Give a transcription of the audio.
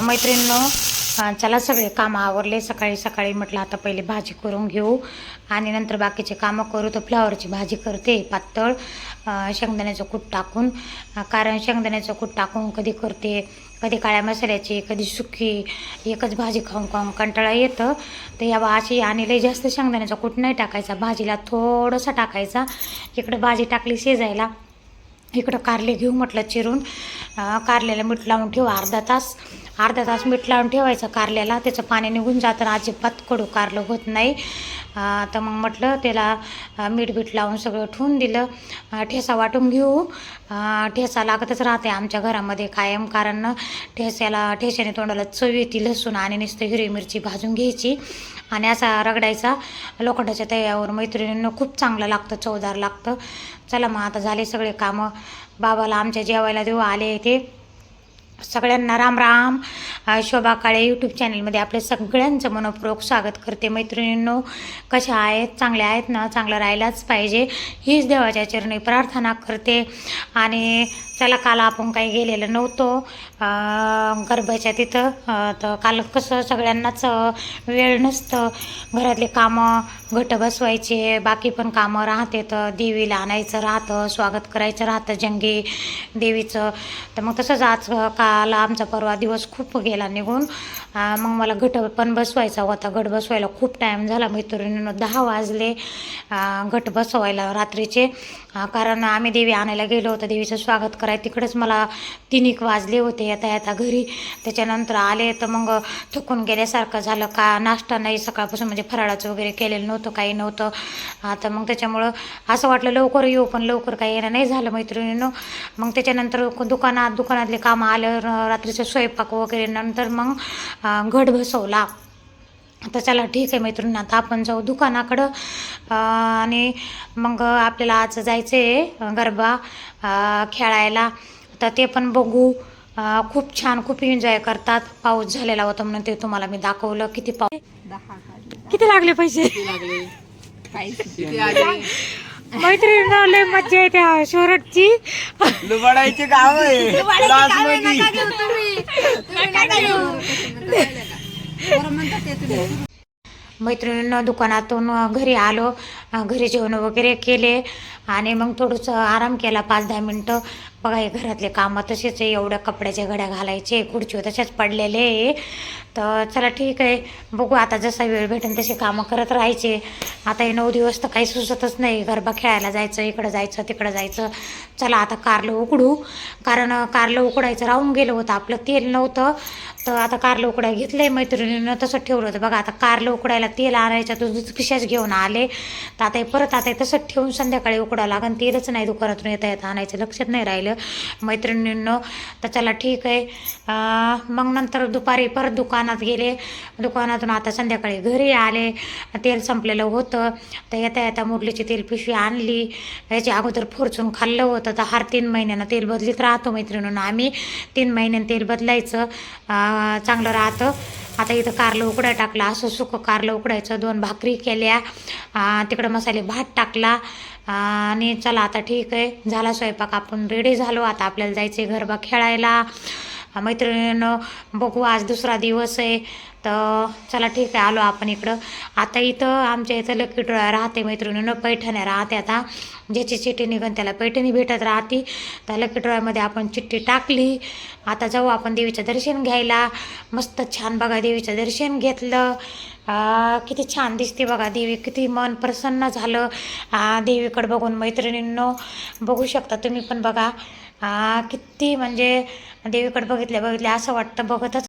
मैत्रिणीनं चला सगळे कामं आवरले. सकाळी सकाळी म्हटलं आता पहिले भाजी करून घेऊ आणि नंतर बाकीचे कामं करू. तर फ्लावरची भाजी करते पातळ शेंगदाण्याचं कूट टाकून. कारण शेंगदाण्याचं कूट टाकून कधी करते कधी काळ्या मसाल्याची कधी सुकी एकच भाजी खाऊन खाऊन कंटाळा येतं. तर या अशी आणि लई जास्त शेंगदाण्याचा कूट नाही टाकायचा. भाजीला थोडंसं टाकायचा. इकडं भाजी टाकली शिजायला. इकडं कारले घेऊ म्हटलं चिरून. कारल्याला मीठ लावून ठेवा अर्धा तास. अर्धा तास मीठ लावून ठेवायचं कारल्याला. त्याचं पाणी निघून जातं अजिबात कडू कारलं होत नाही. तर मग म्हटलं त्याला मीठ बीठ लावून सगळं ठेवून दिलं. ठेसा वाटून घेऊ. ठेसा लागतच राहते आमच्या घरामध्ये कायम. कारण ठेस्याला ठेस्याने तोंडाला चव येते लसूण आणि नुसतं हिरवी मिरची भाजून घ्यायची. आणि असा रगडायचा. लोखंडाच्या तव्यावर मैत्रिणींना खूप चांगलं लागतं चवदार लागतं. चला मग आता झाले सगळे कामं. बाबाला आमच्या जेवायला देऊ आले ते. सगळ्यांना राम राम. शोभा काळे यूट्यूब चॅनलमध्ये आपल्या सगळ्यांचं मनपूर्वक स्वागत करते. मैत्रिणींनो कशा आहेत? चांगल्या आहेत ना? चांगलं राहायलाच पाहिजे. हीच देवाच्या चरणी प्रार्थना करते. आणि चला काल आपण काही गेलेलं नव्हतो. अ, गरब्याच्या तिथं तर काल कसं सगळ्यांनाच वेळ नसतं. घरातले कामं घट बसवायचे बाकी पण कामं राहते. तर देवीला आणायचं राहतं स्वागत करायचं राहतं जंगी देवीचं. तर मग तसंच आज काल आमचा परवा दिवस खूप गेला निघून. मग मला घट पण बसवायचा होता. घट बसवायला खूप टाईम झाला. मैत्रिणीनं दहा वाजले घट बसवायला रात्रीचे. कारण आम्ही देवी आणायला गेलो होतो. देवीचं स्वागत आहे तिकडंच मला तीन एक वाजले होते येता येता घरी. त्याच्यानंतर आले तर मग थकून गेल्यासारखं झालं. का नाश्ता नाही सकाळपासून म्हणजे फराळाचं वगैरे केलेलं नव्हतं काही नव्हतं. आता मग त्याच्यामुळं असं वाटलं लवकर येऊ पण लवकर काही येणं नाही झालं मैत्रिणीनं. मग त्याच्यानंतर दुकानात दुकानातले कामं आलं रात्रीचं स्वयंपाक वगैरे. नंतर मग घट बसवला. तर चला ठीक आहे मैत्रिणी आता आपण जाऊ दुकानाकडं. आणि मग आपल्याला आज जायचं आहे गरबा अं, खेळायला. तर ते पण बघू. खूप छान खूप एन्जॉय करतात. पाऊस झालेला होता म्हणून ते तुम्हाला मी दाखवलं. किती पाऊस किती लागले पैसे? मैत्रिणी लय मज्जा येते त्या शोरटची. लुबाडायचे गाव आहे. मैत्रिणींना दुकानातून घरी आलो घरी जेवण वगैरे केले आणि मग थोडंसं आराम केला पाच दहा मिनटं. बघा हे घरातले कामं तसेच आहे एवढ्या कपड्याच्या घड्या घालायचे खुर्चीवर तसेच पडलेले तर चला ठीक आहे बघू आता जसा वेळ भेटेल तसे कामं करत राहायचे. आता हे नऊ दिवस तर काही सुचतच नाही गरबा खेळायला जायचं इकडं जायचं तिकडं जायचं. चला आता कारलं उकडू कारण कारलं उकडायचं राहून गेलं होतं आपलं तेल नव्हतं. तर आता कारलं उकडाय घेतलंय मैत्रिणीनं तसं ठेवलं होतं. बघा आता कारलं उकडायला तेल आणायचं तर पिशाच घेऊन आले. तर आता हे परत आता तसंच ठेवून संध्याकाळी उकडावं लागन. तेलच नाही दुकानातून येता येता आणायचं. लक्षात नाही राहिलं. मैत्रिणींनं तर चला ठीक आहे. मग नंतर दुपारी परत दुकानात गेले. दुकानातून आता संध्याकाळी घरी आले. तेल संपलेलं होतं. तर येता येता मुरलीची तेल पिशवी आणली. याच्या अगोदर फोरचून खाल्लं होतं. तर हर तीन महिन्यानं तेल बदलीत राहतो मैत्रिणीनं आम्ही. तीन महिन्यानं तेल बदलायचं. चांगलं राहतं. आता इथं कारलं उकडाय टाकलं. असं सुकं कारलं उकडायचं दोन भाकरी केल्या. तिकडं मसाले भात टाकला आणि चला आता ठीक आहे. झाला स्वयंपाक आपण रेडी झालो. आता आपल्याला जायचं आहे गरबा खेळायला. मैत्रिणीनं बघू आज दुसरा दिवस आहे. तर चला ठीक आहे आलो आपण इकडं. आता इथं आमच्या इथं लकी डोळा राहते मैत्रिणीनं पैठण्या राहते आता. ज्याची चिठ्ठी निघन त्याला पैठणी भेटत राहते. तर लकी डोळ्यामध्ये आपण चिठ्ठी टाकली. आता जाऊ आपण देवीचं दर्शन घ्यायला. मस्त छान बघा देवीचं दर्शन घेतलं. किती छान दिसते बघा देवी किती मन प्रसन्न झालं. देवीकडं बघून मैत्रिणींनो बघू शकता तुम्ही पण बघा. आ, किती म्हणजे देवीकडे बघितल्या बघितल्या असं वाटतं बघतच